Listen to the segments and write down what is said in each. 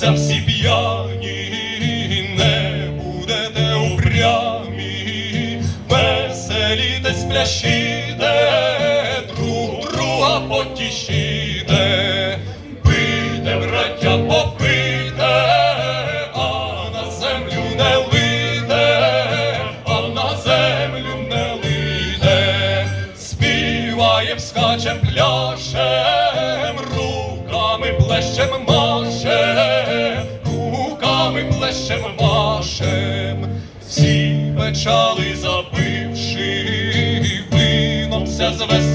нап'єтеся всі п'яні, не будете упрямі, веселітесь, пляшіте, друг друга потішіте, пийте, браття, попийте, а на землю не лийте, а на землю не лийте, співаєм, скачем, пляшем, руками плещем машем, печали забивши, вином все звеселивши,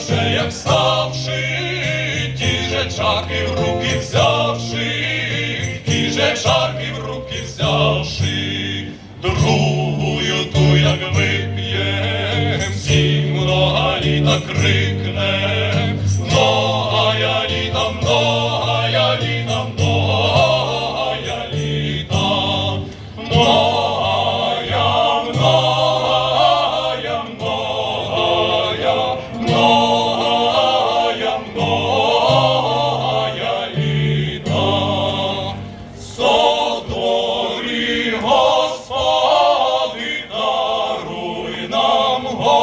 вже як ставши, ті же чарки в руки взявши, ті же чарки в руки взявши, другую ту, як вип'єм, всім много літа крикнем, home.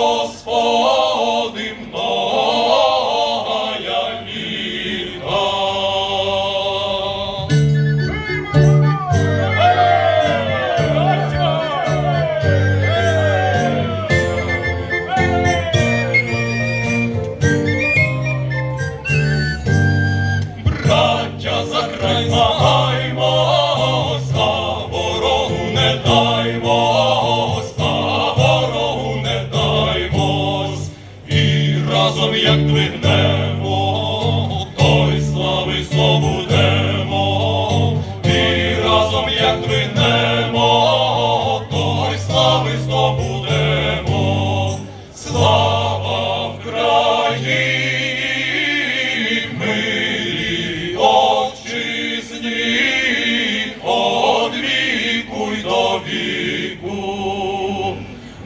Віку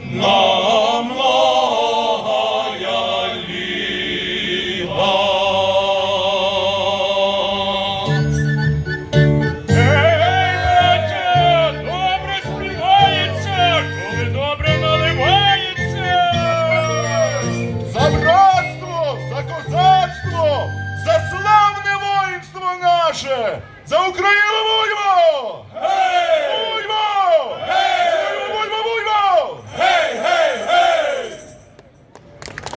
нам многая літа. Ей, добре співається, коли добре наливається. За братство, за козацтво, за славне воїнство наше, за Україну!